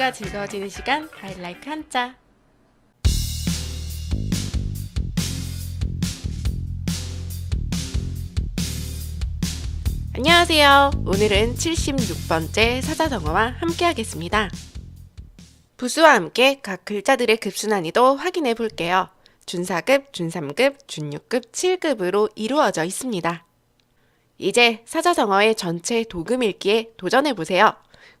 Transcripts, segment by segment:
공부가 즐거워지는 시간 하이라이크 한자. 안녕하세요. 오늘은 76번째 사자성어와 함께 하겠습니다. 부수와 함께 각 글자들의 급수난이도 확인해 볼게요. 준4급, 준3급, 준6급, 7급으로 이루어져 있습니다. 이제 사자성어의 전체 도금 읽기에 도전해 보세요.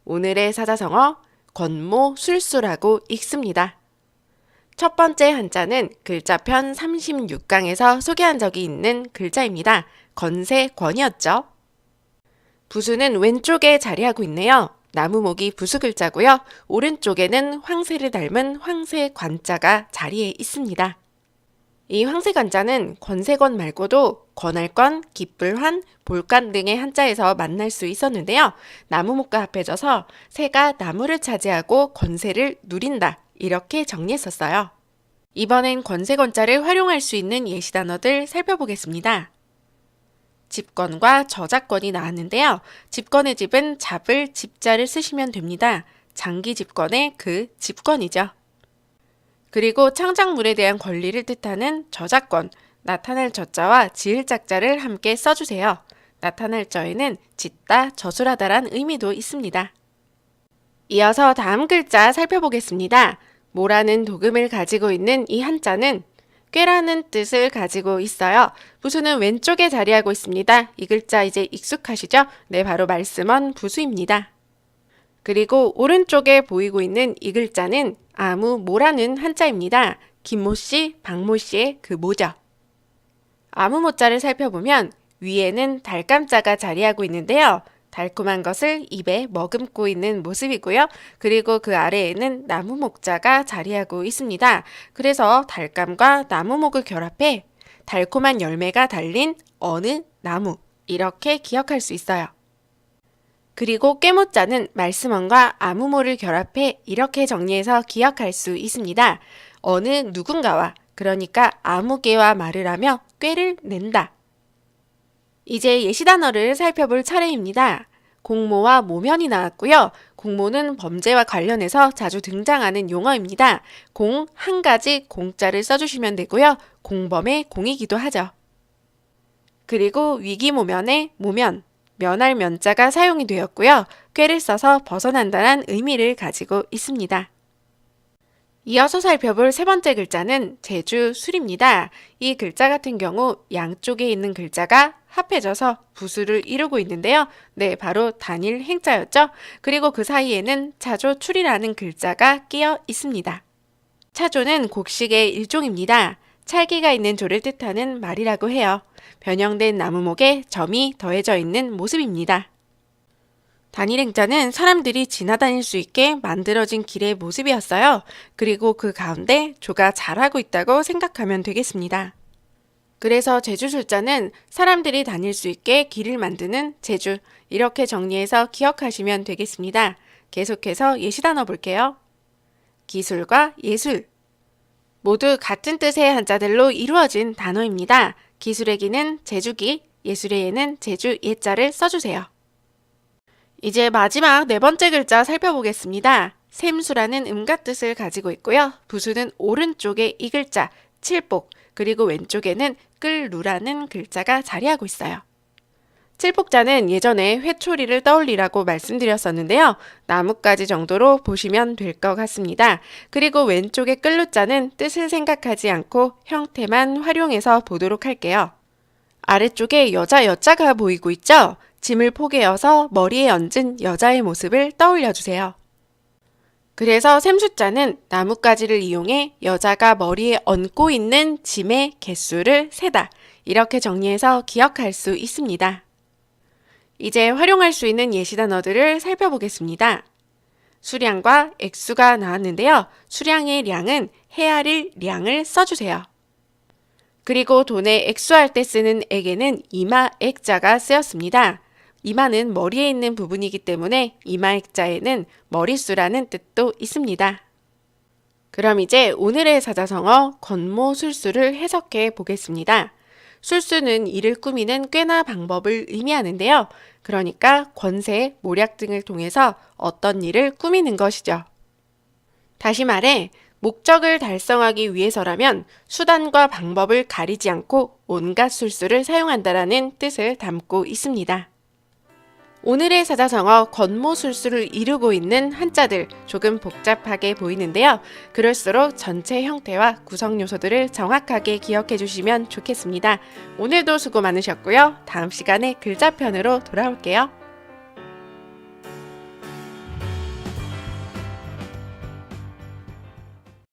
오늘의 사자성어 권모 술수라고 읽습니다. 첫 번째 한자는 글자편 36강에서 소개한 적이 있는 글자입니다. 건세권이었죠. 부수는 왼쪽에 자리하고 있네요. 나무목이 부수 글자고요. 오른쪽에는 황새를 닮은 황새 관자가 자리해 있습니다. 이 황새 관자는 권세권 말고도 권할권, 기쁠환, 볼간 등의 한자에서 만날 수 있었는데요. 나무목과 합해져서 새가 나무를 차지하고 권세를 누린다 이렇게 정리했었어요. 이번엔 권세 권자를 활용할 수 있는 예시 단어들 살펴보겠습니다. 집권과 저작권이 나왔는데요. 집권의 집은 잡을 집자를 쓰시면 됩니다. 장기 집권의 그 집권이죠. 그리고 창작물에 대한 권리를 뜻하는 저작권, 나타날 저자와 지을 작자를 함께 써주세요. 나타날 저에는 짓다, 저술하다란 의미도 있습니다. 이어서 다음 글자 살펴보겠습니다. 모라는 도금을 가지고 있는 이 한자는 꾀라는 뜻을 가지고 있어요. 부수는 왼쪽에 자리하고 있습니다. 이 글자 이제 익숙하시죠? 네, 바로 말씀원 부수입니다. 그리고 오른쪽에 보이고 있는 이 글자는 아무 모라는 한자입니다. 김모 씨, 박모 씨의 그 모죠. 아무 모자를 살펴보면 위에는 달감자가 자리하고 있는데요. 달콤한 것을 입에 머금고 있는 모습이고요. 그리고 그 아래에는 나무 목자가 자리하고 있습니다. 그래서 달감과 나무 목을 결합해 달콤한 열매가 달린 어느 나무 이렇게 기억할 수 있어요. 그리고 꾀모자는 말씀원과 아무모를 결합해 이렇게 정리해서 기억할 수 있습니다. 어느 누군가와 그러니까 아무개와 말을 하며 꾀를 낸다. 이제 예시 단어를 살펴볼 차례입니다. 공모와 모면이 나왔고요. 공모는 범죄와 관련해서 자주 등장하는 용어입니다. 공 한 가지 공자를 써주시면 되고요. 공범의 공이기도 하죠. 그리고 위기 모면의 모면, 면할 면자가 사용이 되었고요. 꾀를 써서 벗어난다는 의미를 가지고 있습니다. 이어서 살펴볼 세 번째 글자는 제주 술입니다. 이 글자 같은 경우 양쪽에 있는 글자가 합해져서 부수를 이루고 있는데요. 네, 바로 단일 행자였죠. 그리고 그 사이에는 차조 출이라는 글자가 끼어 있습니다. 차조는 곡식의 일종입니다. 찰기가 있는 조를 뜻하는 말이라고 해요. 변형된 나무목에 점이 더해져 있는 모습입니다. 단일 행자는 사람들이 지나다닐 수 있게 만들어진 길의 모습이었어요. 그리고 그 가운데 조가 잘하고 있다고 생각하면 되겠습니다. 그래서 제주술자는 사람들이 다닐 수 있게 길을 만드는 제주 이렇게 정리해서 기억하시면 되겠습니다. 계속해서 예시 단어 볼게요. 기술과 예술 모두 같은 뜻의 한자들로 이루어진 단어입니다. 기술의 기는 제주기, 예술의 예는 제주 예자를 써주세요. 이제 마지막 네 번째 글자 살펴보겠습니다. 샘수라는 음과 뜻을 가지고 있고요. 부수는 오른쪽에 이 글자, 칠복, 그리고 왼쪽에는 끌루라는 글자가 자리하고 있어요. 칠복자는 예전에 회초리를 떠올리라고 말씀드렸었는데요. 나뭇가지 정도로 보시면 될 것 같습니다. 그리고 왼쪽의 끌루자는 뜻을 생각하지 않고 형태만 활용해서 보도록 할게요. 아래쪽에 여자 여자가 보이고 있죠? 짐을 포개어서 머리에 얹은 여자의 모습을 떠올려 주세요. 그래서 샘숫자는 나뭇가지를 이용해 여자가 머리에 얹고 있는 짐의 개수를 세다. 이렇게 정리해서 기억할 수 있습니다. 이제 활용할 수 있는 예시 단어들을 살펴보겠습니다. 수량과 액수가 나왔는데요. 수량의 량은 헤아릴 량을 써주세요. 그리고 돈에 액수할 때 쓰는 액에는 이마 액자가 쓰였습니다. 이마는 머리에 있는 부분이기 때문에 이마 액자에는 머릿수라는 뜻도 있습니다. 그럼 이제 오늘의 사자성어 권모 술수를 해석해 보겠습니다. 술수는 이를 꾸미는 꾀나 방법을 의미하는데요. 그러니까 권세, 모략 등을 통해서 어떤 일을 꾸미는 것이죠. 다시 말해, 목적을 달성하기 위해서라면 수단과 방법을 가리지 않고 온갖 술수를 사용한다라는 뜻을 담고 있습니다. 오늘의 사자성어 권모술수를 이루고 있는 한자들 조금 복잡하게 보이는데요. 그럴수록 전체 형태와 구성 요소들을 정확하게 기억해 주시면 좋겠습니다. 오늘도 수고 많으셨고요. 다음 시간에 글자편으로 돌아올게요.